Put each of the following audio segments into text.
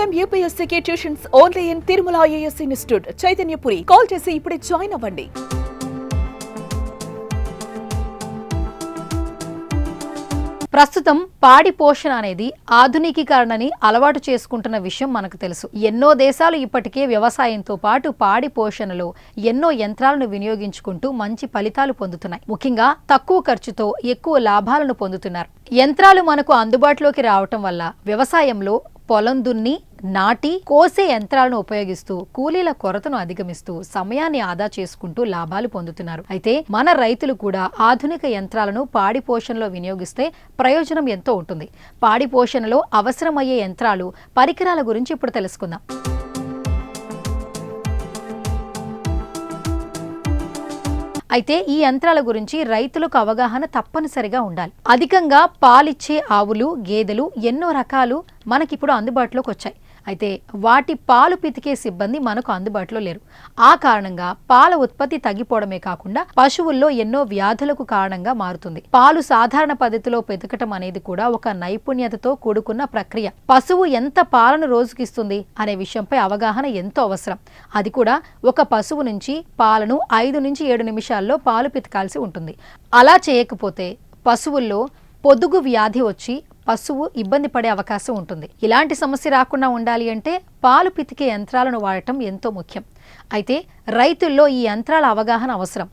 Time యూపీఎస్సీకి tuitions only in Tirumala IAS institute Chaitanyapuri call చేసి ఇప్పుడే join అవ్వండి. ప్రస్తుతం పాడి పోషణ అనేది ఆధునికీకరణని అలవాటు చేసుకుంటున్న విషయం మనకు తెలుసు. ఎన్నో దేశాలు ఇప్పటికే వ్యవసాయంతో పాటు పాడి పోషణలో ఎన్నో యంత్రాలను వినియోగించుకుంటూ మంచి ఫలితాలు పొందుతున్నాయి. ముఖ్యంగా తక్కువ ఖర్చుతో ఎక్కువ లాభాలను పొందుతున్నారు. యంత్రాలు మనకు అందుబాటులోకి రావటం వల్ల వ్యవసాయంలో పొలం దున్ని నాటి కోసే యంత్రాలను ఉపయోగిస్తూ కూలీల కొరతను అధిగమిస్తూ సమయాన్ని ఆదా చేసుకుంటూ లాభాలు పొందుతున్నారు. అయితే మన రైతులు కూడా ఆధునిక యంత్రాలను పాడి పోషణలో వినియోగిస్తే ప్రయోజనం ఎంతో ఉంటుంది. పాడి పోషణలో అవసరమయ్యే యంత్రాలు పరికరాల గురించి ఇప్పుడు తెలుసుకుందాం. అయితే ఈ యంత్రాల గురించి రైతులకు అవగాహన తప్పనిసరిగా ఉండాలి. అధికంగా పాలిచ్చే ఆవులు గేదెలు ఎన్నో రకాలు మనకిప్పుడు అందుబాటులోకి వచ్చాయి అయితే వాటి పాలు పితికే సిబ్బంది మనకు అందుబాటులో లేరు. ఆ కారణంగా పాల ఉత్పత్తి తగ్గిపోవడమే కాకుండా పశువుల్లో ఎన్నో వ్యాధులకు కారణంగా మారుతుంది. పాలు సాధారణ పద్ధతిలో పెతకటం అనేది కూడా ఒక నైపుణ్యతతో కూడుకున్న ప్రక్రియ. పశువు ఎంత పాలను రోజుకిస్తుంది అనే విషయంపై అవగాహన ఎంతో అవసరం. అది కూడా ఒక పశువు నుంచి పాలను ఐదు నుంచి ఏడు నిమిషాల్లో పాలు పితకాల్సి ఉంటుంది. అలా చేయకపోతే పశువుల్లో పొదుగు వ్యాధి వచ్చి పశువు ఇబ్బంది పడే అవకాశం ఉంటుంది. ఇలాంటి సమస్య రాకుండా ఉండాలి అంటే పాలు పితికే యంత్రాలను వాడటం ఎంతో ముఖ్యం. అయితే రైతుల్లో ఈ యంత్రాల అవగాహన అవసరం.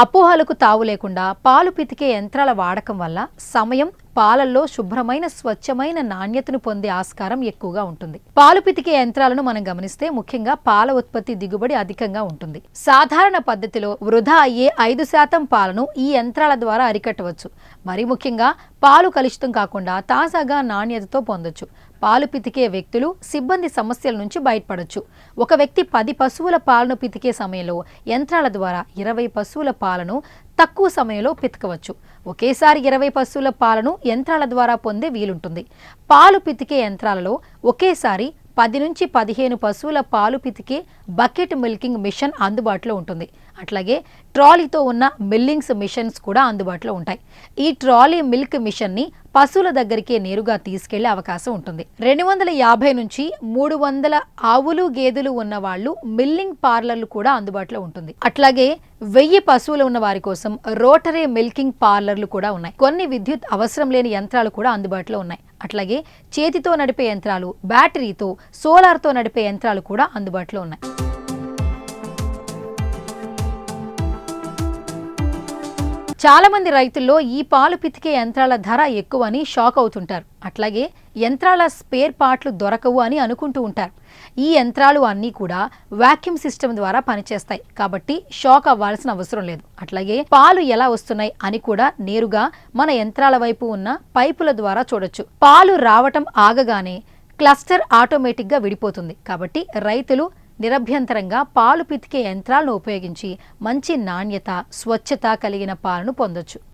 అపోహలకు తావు లేకుండా పాలు పితికే యంత్రాల వాడకం వల్ల సమయం పాలల్లో శుభ్రమైన స్వచ్ఛమైన నాణ్యతను పొందే ఆస్కారం ఎక్కువగా ఉంటుంది. పాలు పితికే యంత్రాలను మనం గమనిస్తే ముఖ్యంగా పాల ఉత్పత్తి దిగుబడి అధికంగా ఉంటుంది. సాధారణ పద్ధతిలో వృధా అయ్యే ఐదు శాతం పాలను ఈ యంత్రాల ద్వారా అరికట్టవచ్చు. మరి ముఖ్యంగా పాలు కలుషితం కాకుండా తాజాగా నాణ్యతతో పొందొచ్చు. పాలు పితికే వ్యక్తులు సిబ్బంది సమస్యల నుంచి బయటపడొచ్చు. ఒక వ్యక్తి పది పశువుల పాలను పితికే సమయంలో యంత్రాల ద్వారా ఇరవై పశువుల పాలను తక్కువ సమయంలో పితకవచ్చు. ఒకేసారి ఇరవై పశువుల పాలను యంత్రాల ద్వారా పొందే వీలుంటుంది. పాలు పితికే యంత్రాలలో ఒకేసారి పది నుంచి పదిహేను పశువుల పాలు పితికే బకెట్ మిల్కింగ్ మిషన్ అందుబాటులో ఉంటుంది. అట్లాగే ట్రాలీతో ఉన్న మిల్లింగ్స్ మిషన్స్ కూడా అందుబాటులో ఉంటాయి. ఈ ట్రాలీ మిల్క్ మిషన్ని పశువుల దగ్గరికే నేరుగా తీసుకెళ్ళే అవకాశం ఉంటుంది. రెండు వందల యాభై నుంచి మూడు వందల ఆవులు గేదెలు ఉన్న వాళ్ళు మిల్లింగ్ పార్లర్లు కూడా అందుబాటులో ఉంటుంది. అట్లాగే వెయ్యి పశువులు ఉన్న వారి కోసం రోటరీ మిల్కింగ్ పార్లర్లు కూడా ఉన్నాయి. కొన్ని విద్యుత్ అవసరం లేని యంత్రాలు కూడా అందుబాటులో ఉన్నాయి. అట్లాగే చేతితో నడిపే యంత్రాలు బ్యాటరీతో సోలార్తో నడిపే యంత్రాలు కూడా అందుబాటులో ఉన్నాయి. చాలా మంది రైతుల్లో ఈ పాలు పితికే యంత్రాల ధర ఎక్కువని షాక్ అవుతుంటారు. అట్లాగే యంత్రాల స్పేర్ పార్ట్లు దొరకవు అని అనుకుంటూ ఉంటారు. ఈ యంత్రాలు అన్నీ కూడా వాక్యూమ్ సిస్టమ్ ద్వారా పనిచేస్తాయి. కాబట్టి షాక్ అవ్వాల్సిన అవసరం లేదు. అట్లాగే పాలు ఎలా వస్తున్నాయి అని కూడా నేరుగా మన యంత్రాల వైపు ఉన్న పైపుల ద్వారా చూడొచ్చు. పాలు రావటం ఆగగానే క్లస్టర్ ఆటోమేటిక్గా విడిపోతుంది. కాబట్టి రైతులు నిరభ్యంతరంగా పాలు పితికే యంత్రాలను ఉపయోగించి మంచి నాణ్యత స్వచ్ఛత కలిగిన పాలను పొందొచ్చు.